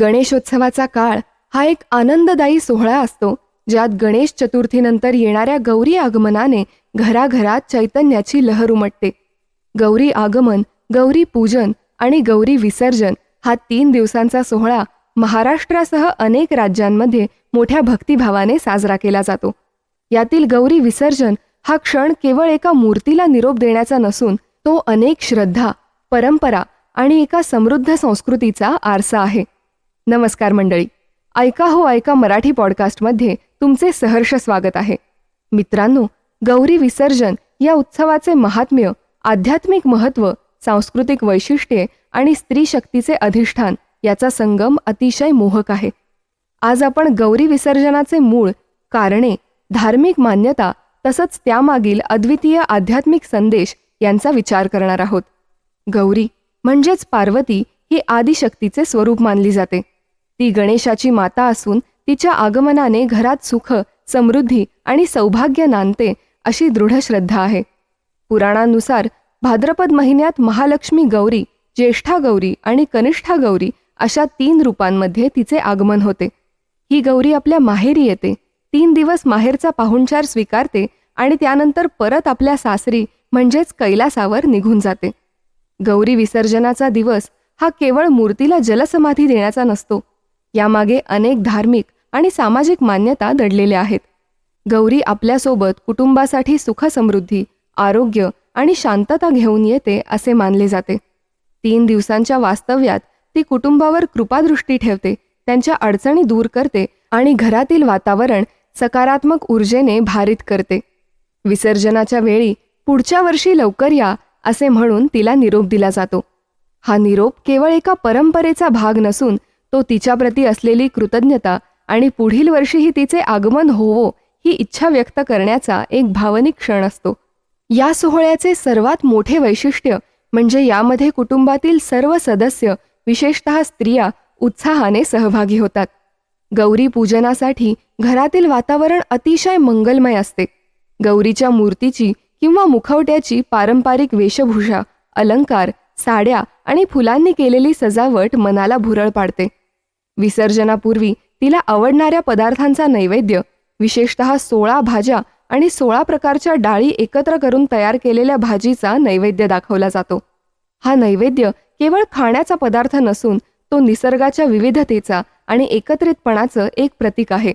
गणेशोत्सवाचा काळ हा एक आनंददायी सोहळा असतो ज्यात गणेश चतुर्थीनंतर येणाऱ्या गौरी आगमनाने घराघरात चैतन्याची लहर उमटते. गौरी आगमन गौरी पूजन आणि गौरी विसर्जन हा तीन दिवसांचा सोहळा महाराष्ट्रासह अनेक राज्यांमध्ये मोठ्या भक्तिभावाने साजरा केला जातो. यातील गौरी विसर्जन हा क्षण केवळ एका मूर्तीला निरोप देण्याचा नसून तो अनेक श्रद्धा परंपरा आणि एका समृद्ध संस्कृतीचा आरसा आहे. नमस्कार मंडळी. ऐका हो ऐका मराठी पॉडकास्टमध्ये तुमचे सहर्ष स्वागत आहे. मित्रांनो गौरी विसर्जन या उत्सवाचे महात्म्य आध्यात्मिक महत्त्व सांस्कृतिक वैशिष्ट्ये आणि स्त्री शक्तीचे अधिष्ठान याचा संगम अतिशय मोहक आहे. आज आपण गौरी विसर्जनाचे मूळ कारणे धार्मिक मान्यता तसंच त्यामागील अद्वितीय आध्यात्मिक संदेश यांचा विचार करणार आहोत. गौरी म्हणजेच पार्वती ही आदिशक्तीचे स्वरूप मानली जाते. ती गणेशाची माता असून तिच्या आगमनाने घरात सुख समृद्धी आणि सौभाग्य नांदते अशी दृढ श्रद्धा आहे. पुराणानुसार भाद्रपद महिन्यात महालक्ष्मी गौरी ज्येष्ठा गौरी आणि कनिष्ठा गौरी अशा तीन रूपांमध्ये तिचे आगमन होते. ही गौरी आपल्या माहेरी येते तीन दिवस माहेरचा पाहुणचार स्वीकारते आणि त्यानंतर परत आपल्या सासरी म्हणजेच कैलासावर निघून जाते. गौरी विसर्जनाचा दिवस हा केवळ मूर्तीला जलसमाधी देण्याचा नसतो यामागे अनेक धार्मिक आणि सामाजिक मान्यता दडलेल्या आहेत. गौरी आपल्यासोबत कुटुंबासाठी सुखसमृद्धी आरोग्य आणि शांतता घेऊन येते असे मानले जाते. तीन दिवसांच्या वास्तव्यात ती कुटुंबावर कृपादृष्टी ठेवते त्यांच्या अडचणी दूर करते आणि घरातील वातावरण सकारात्मक ऊर्जेने भारित करते. विसर्जनाच्या वेळी पुढच्या वर्षी लवकर या असे म्हणून तिला निरोप दिला जातो. हा निरोप केवळ एका परंपरेचा भाग नसून तो तिच्याप्रती असलेली कृतज्ञता आणि पुढील वर्षीही तिचे आगमन होवो ही इच्छा व्यक्त करण्याचा एक भावनिक क्षण असतो. या सोहळ्याचे सर्वात मोठे वैशिष्ट्य म्हणजे यामध्ये कुटुंबातील सर्व सदस्य विशेषतः स्त्रिया उत्साहाने सहभागी होतात. गौरी पूजनासाठी घरातील वातावरण अतिशय मंगलमय असते. गौरीच्या मूर्तीची किंवा मुखवट्याची पारंपरिक वेशभूषा अलंकार साड्या आणि फुलांनी केलेली सजावट मनाला भुरळ पाडते. विसर्जनापूर्वी तिला आवडणाऱ्या पदार्थांचा नैवेद्य विशेषतः सोळा भाज्या आणि सोळा प्रकारच्या डाळी एकत्र करून तयार केलेल्या भाजीचा नैवेद्य दाखवला जातो. हा नैवेद्य केवळ खाण्याचा पदार्थ नसून तो निसर्गाच्या विविधतेचा आणि एकत्रितपणाचं एक प्रतीक आहे.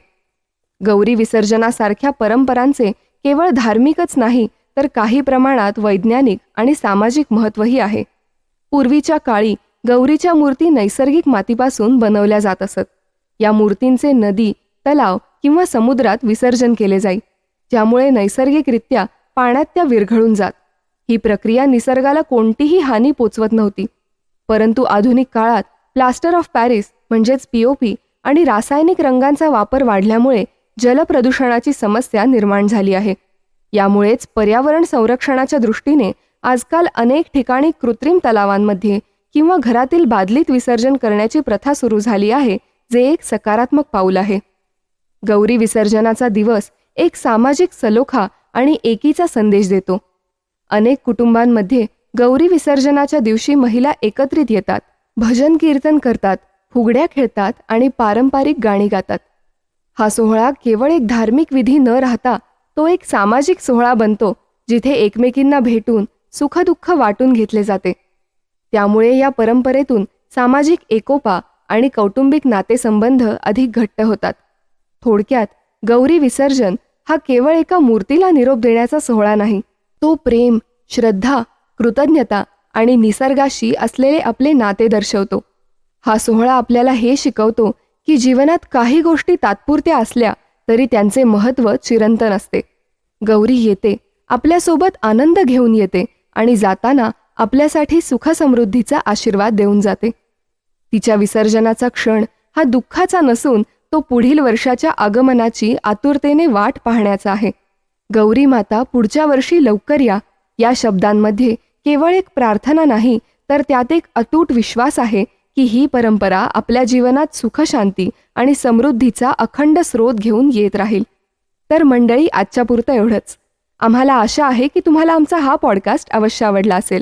गौरी विसर्जनासारख्या परंपरांचे केवळ धार्मिकच नाही तर काही प्रमाणात वैज्ञानिक आणि सामाजिक महत्त्वही आहे. पूर्वीच्या काळी गौरीच्या मूर्ती नैसर्गिक मातीपासून बनवल्या जात असत. या मूर्तींचे नदी तलाव किंवा समुद्रात विसर्जन केले जाई ज्यामुळे नैसर्गिकरित्या पाण्यात त्या विरघळून जात. ही प्रक्रिया निसर्गाला कोणतीही हानी पोचवत नव्हती. परंतु आधुनिक काळात प्लास्टर ऑफ पॅरिस म्हणजेच पीओपी आणि रासायनिक रंगांचा वापर वाढल्यामुळे जलप्रदूषणाची समस्या निर्माण झाली आहे. यामुळेच पर्यावरण संरक्षणाच्या दृष्टीने आजकाल अनेक ठिकाणी कृत्रिम तलावांमध्ये किंवा घरातील बादलीत विसर्जन करण्याची प्रथा सुरू झाली आहे जे एक सकारात्मक पाऊल आहे. गौरी विसर्जनाचा दिवस एक सामाजिक सलोखा आणि एकीचा संदेश देतो. अनेक कुटुंबांमध्ये गौरी विसर्जनाच्या दिवशी महिला एकत्रित येतात भजन कीर्तन करतात फुगड्या खेळतात आणि पारंपरिक गाणी गातात. हा सोहळा केवळ एक धार्मिक विधी न राहता तो एक सामाजिक सोहळा बनतो जिथे एकमेकींना भेटून सुखदुःख वाटून घेतले जाते. त्यामुळे या परंपरेतून सामाजिक एकोपा आणि कौटुंबिक नातेसंबंध अधिक घट्ट होतात. थोडक्यात गौरी विसर्जन हा केवळ एका मूर्तीला निरोप देण्याचा सोहळा नाही तो प्रेम श्रद्धा कृतज्ञता आणि निसर्गाशी असलेले आपले नाते दर्शवतो. हा सोहळा आपल्याला हे शिकवतो की जीवनात काही गोष्टी तात्पुरत्या असल्या तरी त्यांचे महत्त्व चिरंतन असते गौरी येते आपल्यासोबत आनंद घेऊन येते आणि जाताना आपल्यासाठी सुखसमृद्धीचा आशीर्वाद देऊन जाते. तिच्या विसर्जनाचा क्षण हा दुःखाचा नसून तो पुढील वर्षाच्या आगमनाची आतुरतेने वाट पाहण्याचा आहे. गौरी माता पुढच्या वर्षी लवकर या. या शब्दांमध्ये केवळ एक प्रार्थना नाही तर त्यात एक अतूट विश्वास आहे की ही परंपरा आपल्या जीवनात सुखशांती आणि समृद्धीचा अखंड स्रोत घेऊन येत राहील. तर मंडळी आजच्या पुरतं एवढंच. आम्हाला आशा आहे की तुम्हाला आमचा हा पॉडकास्ट अवश्य आवडला असेल.